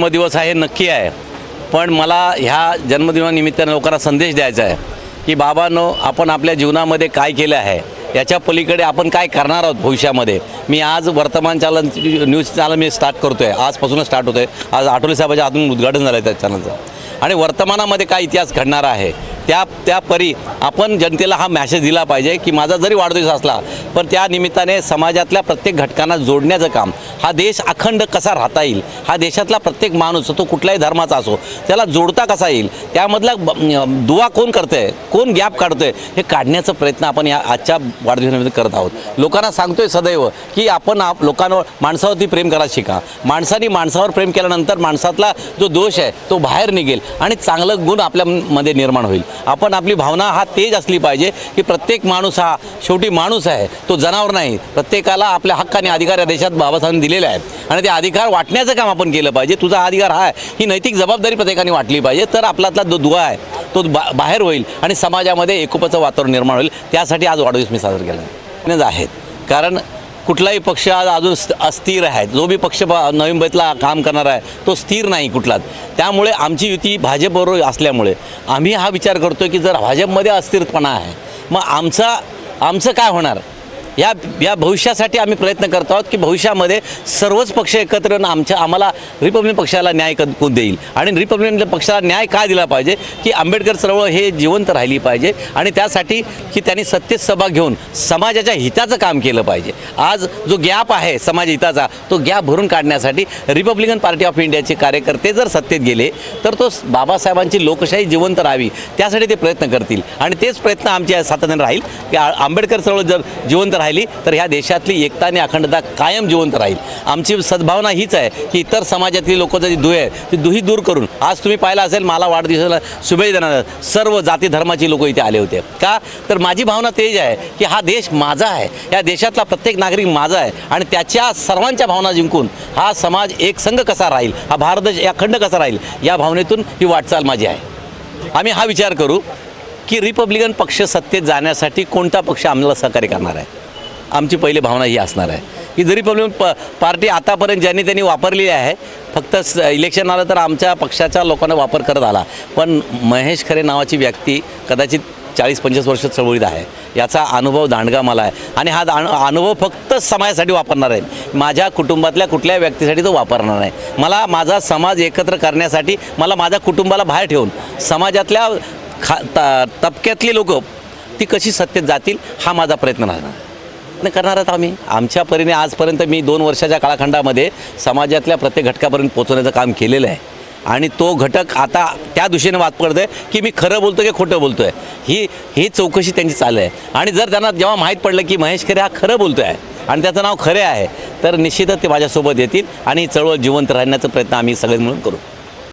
जन्मदिवस आहे हे नक्की आहे. पण मला ह्या जन्मदिनानिमित्तानं लोकांना संदेश द्यायचा आहे की बाबांनो आपण आपल्या जीवनामध्ये काय केलं आहे? याच्या पलीकडे आपण काय करणार आहोत भविष्यामध्ये? मी आज वर्तमान चालन न्यूज चॅनल मी स्टार्ट करतो आहे आजपासूनच स्टार्ट होतो आहे आज आठवले साहेबाच्या हातून उद्घाटन झालं आहे त्या चॅनलचं आणि वर्तमानामध्ये काय इतिहास घडणार आहे? त्या त्या परी आपण जनतेला हा मॅसेज दिला पाहिजे की माझा जरी वाढदिवस असला पण त्या निमित्ताने समाजातल्या प्रत्येक घटकांना जोडण्याचं काम हा देश अखंड कसा राहता येईल? हा देशातला प्रत्येक माणूस तो कुठल्याही धर्माचा असो त्याला जोडता कसा येईल? त्यामधला ब- दुवा कोण करतंय? कोण गॅप काढतोय? हे काढण्याचा प्रयत्न आपण या आजच्या वाढदिवसामध्ये करत आहोत. लोकांना सांगतोय सदैव की आपण आप लोकांवर माणसावरती प्रेम करायला शिका. माणसाने माणसावर प्रेम केल्यानंतर माणसातला जो दोष आहे तो बाहेर निघेल आणि चांगलं गुण आपल्यामध्ये निर्माण होईल. आपण आपली भावना हा तेज असली पाहिजे की प्रत्येक माणूस हा शेवटी माणूस आहे तो जनावर नाही. प्रत्येकाला आपल्या हक्क आणि अधिकार या देशात बाबासाहेबांनी दिलेले आहेत. आणि ते अधिकार वाटण्याचं काम आपण केलं पाहिजे. तुझा अधिकार हा आहे. ही नैतिक जबाबदारी प्रत्येकाने वाटली पाहिजे. तर आपल्यातला जो दुवा आहे तो बा बाहेर होईल आणि समाजामध्ये एकोपाचं वातावरण निर्माण होईल. त्यासाठी आज वाढदिवस मी साजरा केला. आहे आहेत. कारण कुठलाही पक्ष आज अजून अस्थिर आहे. जो बी पक्ष ब- नवी मुंबईतला काम करणार आहे तो स्थिर नाही कुठलाच. त्यामुळे आमची युती भाजपबरोबर असल्यामुळे आम्ही हा विचार करतो की जर भाजपमध्ये अस्थिरपणा आहे मग आमचा आमचं काय होणार? या या भविष्यासाठी आम्ही प्रयत्न करतो आहोत की भविष्यामध्ये सर्वच पक्ष एकत्र येऊन आमच्या आम्हाला रिपब्लिकन पक्षाला न्याय क कोण देईल. आणि रिपब्लिकन पक्षाला न्याय का दिला पाहिजे? की आंबेडकर चळवळ हे जिवंत राहिली पाहिजे आणि त्यासाठी की त्यांनी सत्तेत सभा घेऊन समाजाच्या हिताचं काम केलं पाहिजे. आज जो गॅप आहे समाज हिताचा तो गॅप भरून काढण्यासाठी रिपब्लिकन पार्टी ऑफ इंडियाचे कार्यकर्ते जर सत्तेत गेले तर तो बाबासाहेबांची लोकशाही जिवंत राहावी त्यासाठी ते प्रयत्न करतील. आणि तेच प्रयत्न आमच्या सातत्याने राहील. की आंबेडकर चळवळ जर जिवंत राहील तर ह्या देशातली एकता आणि अखंडता कायम जिवंत राहील. आमची सद्भावना हीच आहे की इतर समाजातली लोक जी दुहे आहे ती दुही दूर करून आज तुम्ही पाहिलं असेल मला वाढदिवसाला शुभेच्छा देणार सर्व जाती धर्माची लोक इथे आले होते. का? तर माझी भावना तेच आहे की हा देश माझा आहे. या देशातला प्रत्येक नागरिक माझा आहे. आणि त्याच्या सर्वांच्या भावना जिंकून हा समाज एक संघ कसा राहील हा भारत देश अखंड कसा राहील या भावनेतून ही वाटचाल माझी आहे. आम्ही हा विचार करू की रिपब्लिकन पक्ष सत्तेत जाण्यासाठी कोणता पक्ष आम्हाला सहकार्य करणार आहे? आमची पहिली भावना ही असणार आहे. की जरी प्रॉब्लेम प पार्टी आतापर्यंत ज्यांनी त्यांनी वापरलेली आहे फक्त स इलेक्शन आलं तर आमच्या पक्षाच्या लोकांना वापर करत आला. पण महेश खरे नावाची व्यक्ती कदाचित चाळीस पंचवीस वर्ष चळवळीत आहे. याचा अनुभव दांडगा मला आहे. आणि हा दाण अनुभव फक्त समाजासाठी वापरणार आहे. माझ्या कुटुंबातल्या कुठल्या व्यक्तीसाठी तो वापरणार नाही. मला माझा समाज एकत्र करण्यासाठी मला माझ्या कुटुंबाला बाहेर ठेवून समाजातल्या खा तबक्यातली लोक ती कशी सत्तेत जातील हा माझा प्रयत्न राहणार. प्रयत्न करणार आहोत आम्ही. आमच्या परीने आजपर्यंत मी दोन वर्षाच्या काळखंडामध्ये समाजातल्या प्रत्येक घटकापर्यंत पोहोचवण्याचं काम केलेलं आहे. आणि तो घटक आता त्या दिशेने वाद पडतोय की मी खरं बोलतो की खोटं बोलतो आहे ही ही चौकशी त्यांची चालू आहे. आणि जर त्यांना जेव्हा माहीत पडलं की महेश खरे हा खरं बोलतो आहे आणि त्याचं नाव खरे आहे तर निश्चितच ते माझ्यासोबत येतील आणि चळवळ जिवंत राहण्याचा प्रयत्न आम्ही सगळे मिळून करू.